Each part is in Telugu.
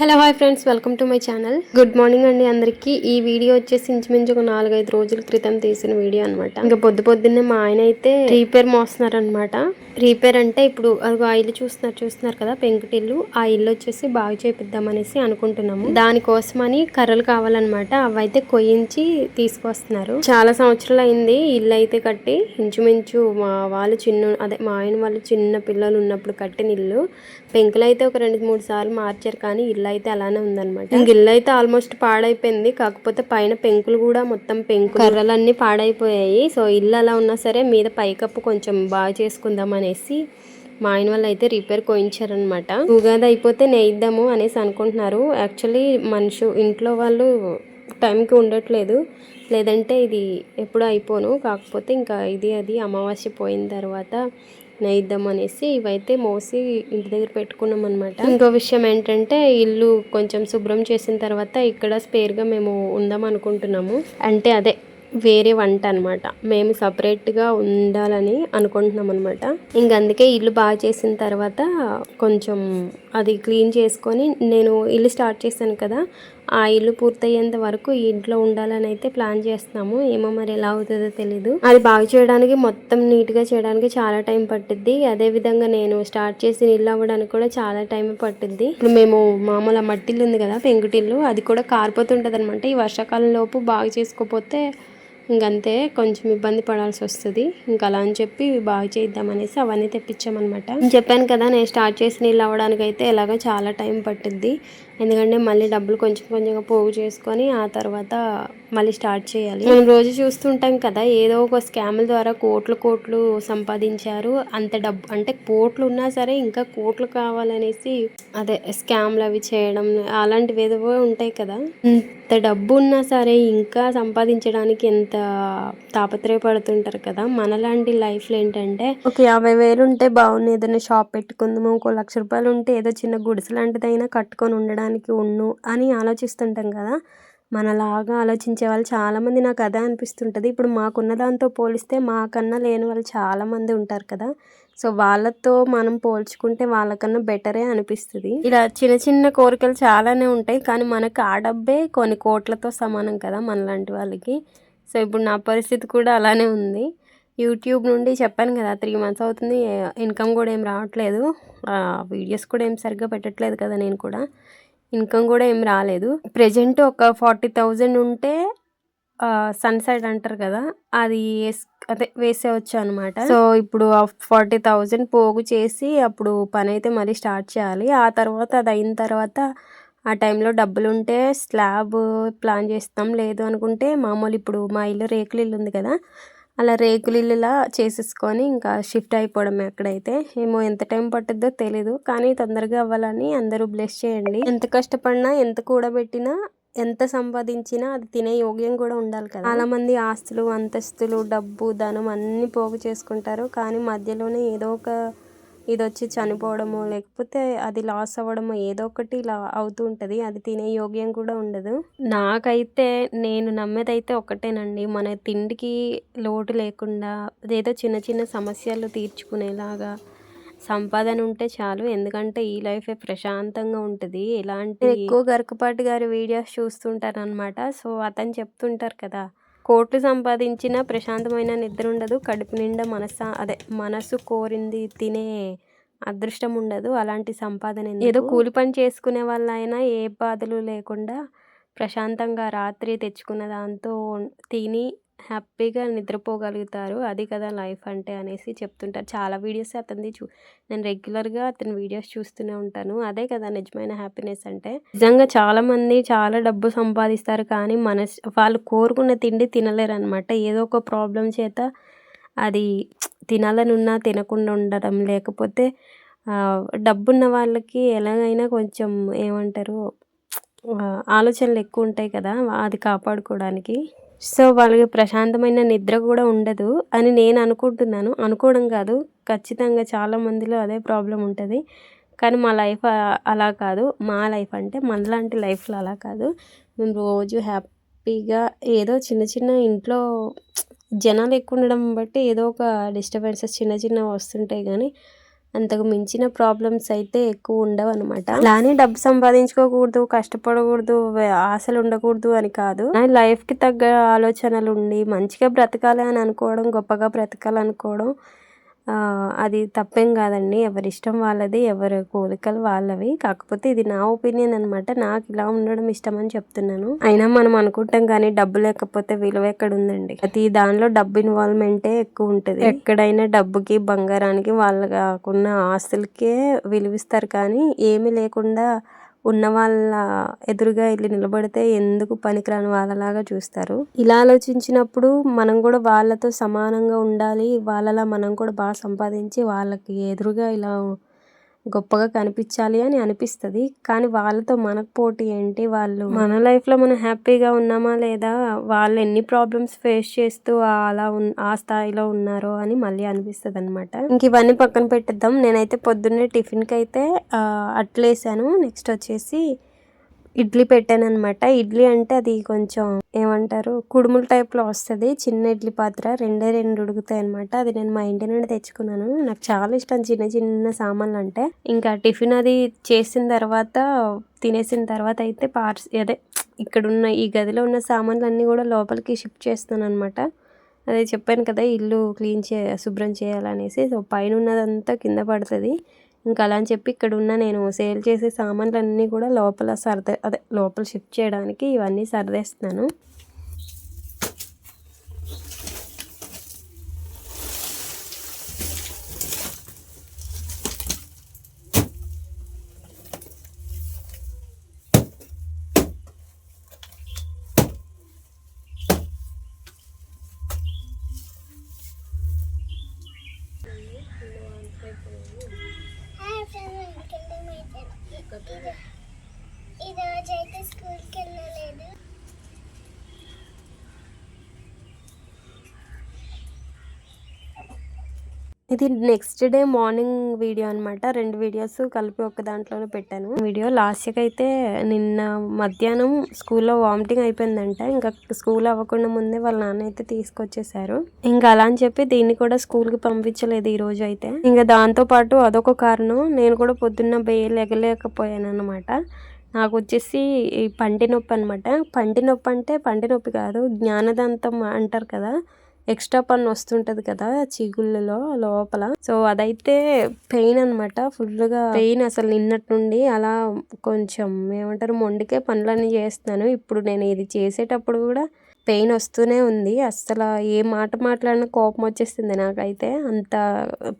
Hello hi friends welcome to my channel good morning అండి అందరికీ. ఈ వీడియో వచ్చేసి ఇంచుమించు ఒక నాలుగైదు రోజుల క్రితం తీసిన వీడియో అనమాట ఇంకా పొద్దు పొద్దున్నే మా ఆయన అయితే రీపేర్ మోస్తున్నారు అనమాట రీపేర్ అంటే ఇప్పుడు అది ఆ ఇల్లు చూస్తున్నారు చూస్తున్నారు కదా పెంకుటిల్లు ఆ ఇల్లు వచ్చేసి బాగు చేపిద్దామనేసి అనుకుంటున్నాము. దానికోసమని కర్రలు కావాలన్నమాట. అవైతే కొయ్యించి తీసుకొస్తున్నారు. చాలా సంవత్సరాలు అయింది ఇల్లు అయితే కట్టి. ఇంచుమించు మా వాళ్ళు చిన్న అదే మా ఆయన వాళ్ళు చిన్న పిల్లలు ఉన్నప్పుడు కట్టిన ఇల్లు. పెంకులు అయితే ఒక రెండు మూడు సార్లు మార్చారు కానీ ఇల్లు అయితే అలానే ఉందన్నమాట. ఇంక ఇల్లు అయితే ఆల్మోస్ట్ పాడైపోయింది. కాకపోతే పైన పెంకులు కూడా మొత్తం పెంకు కర్రలన్నీ పాడైపోయాయి. సో ఇల్లు అలా ఉన్నా సరే మీద పైకప్పు కొంచెం బాగా చేసుకుందాం అనేసి మా ఆయన వాళ్ళు అయితే రిపేర్ కోయించారనమాట ఉగాది అయిపోతే నేయిద్దాము అనేసి అనుకుంటున్నారు. యాక్చువల్లీ మనుషు ఇంట్లో వాళ్ళు టైంకి ఉండట్లేదు. లేదంటే ఇది ఎప్పుడు అయిపోను. కాకపోతే ఇంకా ఇది అది అమావాస్య పోయిన తర్వాత నేయిద్దాం అనేసి ఇవైతే మోసి ఇంటి దగ్గర పెట్టుకున్నాం అనమాట ఇంకో విషయం ఏంటంటే ఇల్లు కొంచెం శుభ్రం చేసిన తర్వాత ఇక్కడ స్పేర్గా మేము ఉందాం అనుకుంటున్నాము అంటే అదే వేరే వంట అనమాట మేము సపరేట్గా ఉండాలని అనుకుంటున్నాం అనమాట ఇంక అందుకే ఇల్లు బాగా చేసిన తర్వాత కొంచెం అది క్లీన్ చేసుకొని నేను ఇల్లు స్టార్ట్ చేశాను కదా ఆ ఇల్లు పూర్తయ్యేంత వరకు ఇంట్లో ఉండాలని అయితే ప్లాన్ చేస్తున్నాము. ఏమో మరి ఎలా అవుతుందో తెలీదు. అది బాగా చేయడానికి మొత్తం నీట్గా చేయడానికి చాలా టైం పట్టుద్ది. అదే విధంగా నేను స్టార్ట్ చేసిన ఇల్లు అవ్వడానికి కూడా చాలా టైం పట్టుద్ది. ఇప్పుడు మేము మామూలు మట్టిల్లు ఉంది కదా పెంకుటిల్లు అది కూడా కారిపోతుంటుంది అనమాట ఈ వర్షాకాలం లోపు బాగా చేసుకోపోతే ఇంకంతే కొంచెం ఇబ్బంది పడాల్సి వస్తుంది. ఇంకా అలా అని చెప్పి బాగా చేద్దామనేసి అవన్నీ తెప్పించామన్నమాట. చెప్పాను కదా నేను స్టార్ట్ చేసి నీళ్ళు అవ్వడానికైతే ఎలాగో చాలా టైం పట్టుద్ది. ఎందుకంటే మళ్ళీ డబ్బులు కొంచెం కొంచెంగా పోగు చేసుకొని ఆ తర్వాత మళ్ళీ స్టార్ట్ చేయాలి. మనం రోజు చూస్తుంటాం కదా ఏదో ఒక స్కామ్ల ద్వారా కోట్లు కోట్లు సంపాదించారు. అంత డబ్బు అంటే కోట్లు ఉన్నా సరే ఇంకా కోట్లు కావాలనేసి అదే స్కామ్లు అవి చేయడం అలాంటివి ఏదో ఉంటాయి కదా. అంత డబ్బు ఉన్నా సరే ఇంకా సంపాదించడానికి ఎంత తాపత్రయపడుతుంటారు కదా మనలాంటి లైఫ్లో ఏంటంటే ఒక యాభై వేలు ఉంటే బాగుంది ఏదైనా షాప్ పెట్టుకుందాము ఒక లక్ష రూపాయలు ఉంటే ఏదో చిన్న గుడిసె లాంటిదైనా కట్టుకొని ఉండడానికి ఉండు అని ఆలోచిస్తుంటాం కదా. మనలాగా ఆలోచించే వాళ్ళు చాలామంది నాకు అదే అనిపిస్తుంటుంది. ఇప్పుడు మాకున్న దాంతో పోలిస్తే మాకన్నా లేని వాళ్ళు చాలామంది ఉంటారు కదా. సో వాళ్ళతో మనం పోల్చుకుంటే వాళ్ళకన్నా బెటరే అనిపిస్తుంది. ఇలా చిన్న చిన్న కోరికలు చాలానే ఉంటాయి. కానీ మనకు ఆ డబ్బే కొన్ని కోట్లతో సమానం కదా మనలాంటి వాళ్ళకి. సో ఇప్పుడు నా పరిస్థితి కూడా అలానే ఉంది. యూట్యూబ్ నుండి చెప్పాను కదా త్రీ మంత్స్ అవుతుంది ఇన్కమ్ కూడా ఏం రావట్లేదు. వీడియోస్ కూడా ఏం సరిగ్గా పెట్టట్లేదు కదా నేను కూడా. ఇన్కమ్ కూడా ఏం రాలేదు. ప్రజెంట్ ఒక ఫార్టీ థౌజండ్ ఉంటే సన్సైడ్ అంటారు కదా అది అదే వేసేవచ్చు అనమాట సో ఇప్పుడు ఫార్టీ థౌజండ్ పోగు చేసి అప్పుడు పని అయితే మరీ స్టార్ట్ చేయాలి. ఆ తర్వాత అది అయిన తర్వాత ఆ టైంలో డబ్బులు ఉంటే స్లాబ్ ప్లాన్ చేస్తాం లేదు అనుకుంటే మామూలు ఇప్పుడు మా ఇల్లు రేకులు ఇల్లు ఉంది కదా అలా రేకులు ఇల్లులా చేసేసుకొని ఇంకా షిఫ్ట్ అయిపోవడం అక్కడైతే. ఏమో ఎంత టైం పట్టుద్దో తెలీదు కానీ తొందరగా అవ్వాలని అందరూ బ్లెస్ చేయండి. ఎంత కష్టపడినా ఎంత కూడబెట్టినా ఎంత సంపాదించినా అది తినే యోగ్యం కూడా ఉండాలి కదా. చాలా మంది ఆస్తులు అంతస్తులు డబ్బు ధనం అన్ని పోగు చేసుకుంటారు కానీ మధ్యలోనే ఏదో ఒక ఇది వచ్చి చనిపోవడము లేకపోతే అది లాస్ అవ్వడము ఏదో ఒకటి ఇలా అవుతూ ఉంటుంది. అది తినే యోగ్యం కూడా ఉండదు. నాకైతే నేను నమ్మేదైతే ఒకటేనండి. మన తిండికి లోటు లేకుండా ఏదో చిన్న చిన్న సమస్యలు తీర్చుకునేలాగా సంపాదన ఉంటే చాలు. ఎందుకంటే ఈ లైఫే ప్రశాంతంగా ఉంటుంది. ఎలాంటి ఎక్కువ గరకపాటి గారి వీడియోస్ చూస్తుంటారు అనమాట సో అతను చెప్తుంటారు కదా కోట్లు సంపాదించిన ప్రశాంతమైన నిద్ర ఉండదు కడుపు నిండా మనస అదే మనసు కోరింది తినే అదృష్టం ఉండదు అలాంటి సంపాదన ఏదో కూలి పని చేసుకునే వాళ్ళైనా ఏ బాధలు లేకుండా ప్రశాంతంగా రాత్రి తెచ్చుకున్న దాంతో తిని హ్యాపీగా నిద్రపోగలుగుతారు. అది కదా లైఫ్ అంటే అనేసి చెప్తుంటారు. చాలా వీడియోస్ అతనిది చూ నేను రెగ్యులర్గా అతని వీడియోస్ చూస్తూనే ఉంటాను. అదే కదా నిజమైన హ్యాపీనెస్ అంటే. నిజంగా చాలామంది చాలా డబ్బు సంపాదిస్తారు కానీ మన వాళ్ళు కోరుకున్న తిండి తినలేరు అనమాట ఏదో ఒక ప్రాబ్లం చేత అది తినాలని ఉన్నా తినకుండా ఉండడం లేకపోతే డబ్బున్న వాళ్ళకి ఎలాగైనా కొంచెం ఏమంటారు ఆలోచనలు ఎక్కువ ఉంటాయి కదా అది కాపాడుకోవడానికి. సో వాళ్ళకి ప్రశాంతమైన నిద్ర కూడా ఉండదు అని నేను అనుకుంటున్నాను. అనుకోవడం కాదు. ఖచ్చితంగా చాలా మందిలో అదే ప్రాబ్లం ఉంటుంది. కానీ మా లైఫ్ అలా కాదు. మా లైఫ్ అంటే మనలాంటి లైఫ్లో అలా కాదు. మేము రోజు హ్యాపీగా ఏదో చిన్న చిన్న ఇంట్లో జనాలు ఎక్కువ ఉండడం బట్టి ఏదో ఒక డిస్టర్బెన్సెస్ చిన్న చిన్న వస్తుంటాయి కానీ అంతకు మించిన ప్రాబ్లమ్స్ అయితే ఎక్కువ ఉండవు అనమాట అలానే డబ్బు సంపాదించుకోకూడదు కష్టపడకూడదు ఆశలు ఉండకూడదు అని కాదు. లైఫ్కి తగ్గ ఆలోచనలు ఉండి మంచిగా బ్రతకాలి అని అనుకోవడం గొప్పగా బ్రతకాలనుకోవడం అది తప్పేం కాదండి. ఎవరి ఇష్టం వాళ్ళది ఎవరి కోరికలు వాళ్ళవి. కాకపోతే ఇది నా ఒపీనియన్ అనమాట నాకు ఇలా ఉండడం ఇష్టం అని చెప్తున్నాను. అయినా మనం అనుకుంటాం కానీ డబ్బు లేకపోతే విలువ ఎక్కడ ఉందండి ప్రతి దానిలో డబ్బు ఇన్వాల్వ్మెంటే ఎక్కువ ఉంటుంది. ఎక్కడైనా డబ్బుకి బంగారానికి వాళ్ళు కాకుండా ఆస్తులకే విలువిస్తారు కానీ ఏమీ లేకుండా ఉన్న వాళ్ళ ఎదురుగా వెళ్ళి నిలబడితే ఎందుకు పనికిరాని వాళ్ళలాగా చూస్తారు. ఇలా ఆలోచించినప్పుడు మనం కూడా వాళ్ళతో సమానంగా ఉండాలి. వాళ్ళలా మనం కూడా బాగా సంపాదించి వాళ్ళకి ఎదురుగా ఇలా గొప్పగా కనిపించాలి అని అనిపిస్తుంది. కానీ వాళ్ళతో మనకు పోటీ ఏంటి? వాళ్ళు మన లైఫ్లో మనం హ్యాపీగా ఉన్నామా లేదా? వాళ్ళు ఎన్ని ప్రాబ్లమ్స్ ఫేస్ చేస్తూ అలా ఉన్- ఆ స్థాయిలో ఉన్నారో అని మళ్ళీ అనిపిస్తుంది అనమాట ఇంక ఇవన్నీ పక్కన పెట్టేద్దాం. నేనైతే పొద్దున్నే టిఫిన్కి అయితే అట్లేసాను. నెక్స్ట్ వచ్చేసి ఇడ్లీ పెట్టాను అనమాట ఇడ్లీ అంటే అది కొంచెం ఏమంటారు? కుడుముల టైప్లో వస్తుంది. చిన్న ఇడ్లీ పాత్ర రెండే రెండు ఉడుకుతాయి అనమాట అది నేను మా ఇంటి నుండి తెచ్చుకున్నాను. నాకు చాలా ఇష్టం చిన్న చిన్న సామాన్లు అంటే ఇంకా టిఫిన్ అది చేసిన తర్వాత తినేసిన తర్వాత అయితే పార్స్ అదే ఇక్కడ ఉన్న ఈ గదిలో ఉన్న సామాన్లు అన్నీ కూడా లోపలికి షిఫ్ట్ చేస్తాను అనమాట అదే చెప్పాను కదా ఇల్లు క్లీన్ చే శుభ్రం చేయాలనేసి. సో పైన ఉన్నదంతా కింద పడుతుంది. ఇంకా అలా అని చెప్పి ఇక్కడ ఉన్న నేను సేల్ చేసే సామాన్లన్నీ కూడా లోపల సర్దే అదే లోపల షిఫ్ట్ చేయడానికి ఇవన్నీ సర్దేస్తున్నాను. హాయ్ ఈరోజు అయితే స్కూల్కి వెళ్ళలేదు. ఇది నెక్స్ట్ డే మార్నింగ్ వీడియో అనమాట రెండు వీడియోస్ కలిపి ఒక దాంట్లోనే పెట్టాను. వీడియో లాస్ట్కి అయితే నిన్న మధ్యాహ్నం స్కూల్లో వామిటింగ్ అయిపోయిందంట. ఇంకా స్కూల్ అవ్వకుండా ముందే వాళ్ళ నాన్న అయితే తీసుకొచ్చేసారు. ఇంకా అలా అని చెప్పి దీన్ని కూడా స్కూల్కి పంపించలేదు ఈ రోజు అయితే. ఇంకా దాంతో పాటు అదొక కారణం. నేను కూడా పొద్దున్న బేలు ఎగలేకపోయాను అనమాట నాకు వచ్చేసి ఈ పంటి నొప్పి అనమాట పంటి నొప్పి అంటే పంటి నొప్పి కాదు జ్ఞానదంతం అంటారు కదా. ఎక్స్ట్రా పన్ను వస్తుంటది కదా చిగుళ్ళలో లోపల. సో అదైతే పెయిన్ అనమాట ఫుల్గా పెయిన్ అసలు నిన్నటి నుండి అలా కొంచెం ఏమంటారు మొండికే పనులన్నీ చేస్తున్నాను. ఇప్పుడు నేను ఇది చేసేటప్పుడు కూడా పెయిన్ వస్తూనే ఉంది. అస్సలు ఏ మాట మాట్లాడినా కోపం వచ్చేస్తుంది నాకైతే. అంత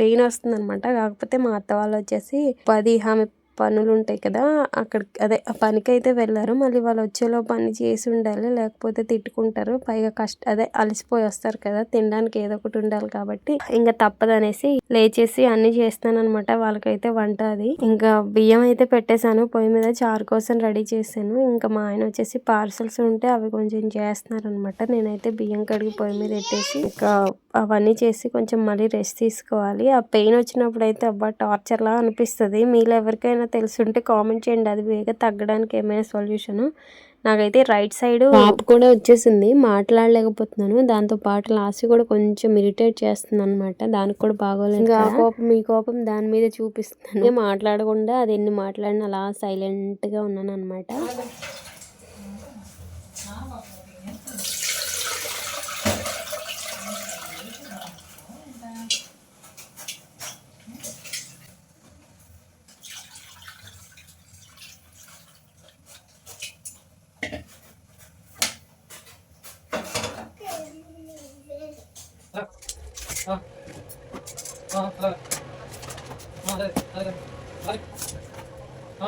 పెయిన్ వస్తుంది అనమాట కాకపోతే మా అత్త వాళ్ళు వచ్చేసి పది ఆమె పనులు ఉంటాయి కదా అక్కడ అదే ఆ పనికి అయితే వెళ్ళారు. మళ్ళీ వాళ్ళు వచ్చేలో పని చేసి ఉండాలి. లేకపోతే తిట్టుకుంటారు. పైగా కష్ట అదే అలసిపోయి వస్తారు కదా తినడానికి ఏదో ఒకటి ఉండాలి కాబట్టి. ఇంకా తప్పదనేసి లేచేసి అన్ని చేస్తాను అనమాట వాళ్ళకైతే వంట అది. ఇంకా బియ్యం అయితే పెట్టేశాను. పొయ్యి మీద చారు కోసం రెడీ చేశాను. ఇంకా మా ఆయన వచ్చేసి పార్సల్స్ ఉంటే అవి కొంచెం చేస్తున్నారనమాట నేనైతే బియ్యం కడిగి పొయ్యి మీద పెట్టేసి ఇంకా అవన్నీ చేసి కొంచెం మళ్ళీ రెస్ట్ తీసుకోవాలి. ఆ పెయిన్ వచ్చినప్పుడు అయితే అబ్బా టార్చర్ లా అనిపిస్తుంది. మీలో ఎవరికైనా తెలుసుంటే కామెంట్ చేయండి. అది వేగ తగ్గడానికి ఏమైనా సొల్యూషన్ నాకైతే రైట్ సైడ్ వాపు కూడా వచ్చేసింది. మాట్లాడలేకపోతున్నాను. దాంతో పాటు లాస్ట్ కూడా కొంచెం ఇరిటేట్ చేస్తుంది అనమాట దానికి కూడా బాగోలేదు ఇంకా ఆ కోపం మీ కోపం దాని మీద చూపిస్తున్నాను. ఇంకా మాట్లాడకుండా అది ఎన్ని మాట్లాడినా అలా సైలెంట్గా ఉన్నాను అనమాట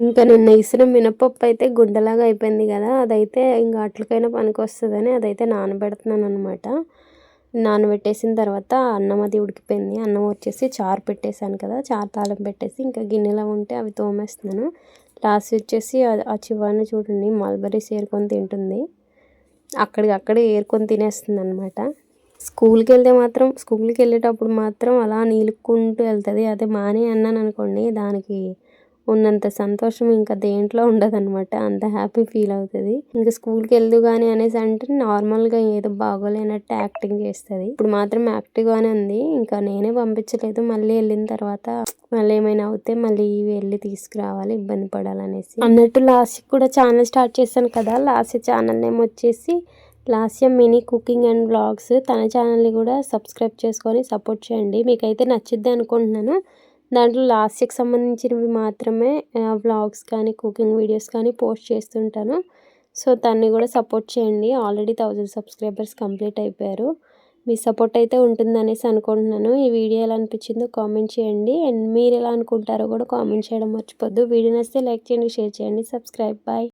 ఇంకా నిన్న ఇసిన మినపప్పు అయితే గుండెలాగా అయిపోయింది కదా అదైతే ఇంకా అట్లకైనా పనికి వస్తుందని అదైతే నానబెడుతున్నాను అనమాట నానబెట్టేసిన తర్వాత అన్నం అది ఉడికిపోయింది. అన్నం వచ్చేసి చారు పెట్టేశాను కదా చారు తాళం పెట్టేసి ఇంకా గిన్నెలో ఉంటే అవి తోమేస్తున్నాను. లాస్ట్ వచ్చేసి ఆ- ఆ చూడండి మల్బరీస్ ఏరుకొని తింటుంది. అక్కడికి అక్కడే ఏరుకొని తినేస్తుంది అనమాట స్కూల్కి వెళ్తే మాత్రం స్కూల్కి వెళ్ళేటప్పుడు మాత్రం అలా నీలుక్కుంటూ వెళ్తుంది. అదే మానే అన్నాను అనుకోండి దానికి ఉన్నంత సంతోషం ఇంకా దేంట్లో ఉండదన్నమాట. అంత హ్యాపీ ఫీల్ అవుతుంది. ఇంకా స్కూల్కి వెళ్దు కానీ అనేసి అంటే నార్మల్గా ఏదో బాగోలేనట్టు యాక్టింగ్ చేస్తుంది. ఇప్పుడు మాత్రం యాక్టివ్గానే ఉంది. ఇంకా నేనే పంపించలేదు. మళ్ళీ వెళ్ళిన తర్వాత మళ్ళీ ఏమైనా అవుతే మళ్ళీ వెళ్ళి తీసుకురావాలి ఇబ్బంది పడాలనేసి. అన్నట్టు లాస్ట్ కూడా ఛానల్ స్టార్ట్ చేశాను కదా. లాస్ట్ ఛానల్ నేమ్ వచ్చేసి Lasyam mini cooking and vlogs తన ఛానల్ని కూడా సబ్స్క్రైబ్ చేసుకొని సపోర్ట్ చేయండి. మీకైతే నచ్చిద్ది అనుకుంటున్నాను. దాంట్లో లాస్యకి సంబంధించినవి మాత్రమే వ్లాగ్స్ కానీ కుకింగ్ వీడియోస్ కానీ పోస్ట్ చేస్తుంటాను. సో తన్ని కూడా సపోర్ట్ చేయండి. ఆల్రెడీ థౌజండ్ సబ్స్క్రైబర్స్ కంప్లీట్ అయిపోయారు. మీ సపోర్ట్ అయితే ఉంటుందనేసి అనుకుంటున్నాను. ఈ వీడియో ఎలా అనిపించిందో కామెంట్ చేయండి. అండ్ మీరు ఎలా అనుకుంటారో కూడా కామెంట్ చేయడం మర్చిపోద్దు. వీడియో నచ్చితే లైక్ చేయండి షేర్ చేయండి. సబ్స్క్రైబ్. బాయ్.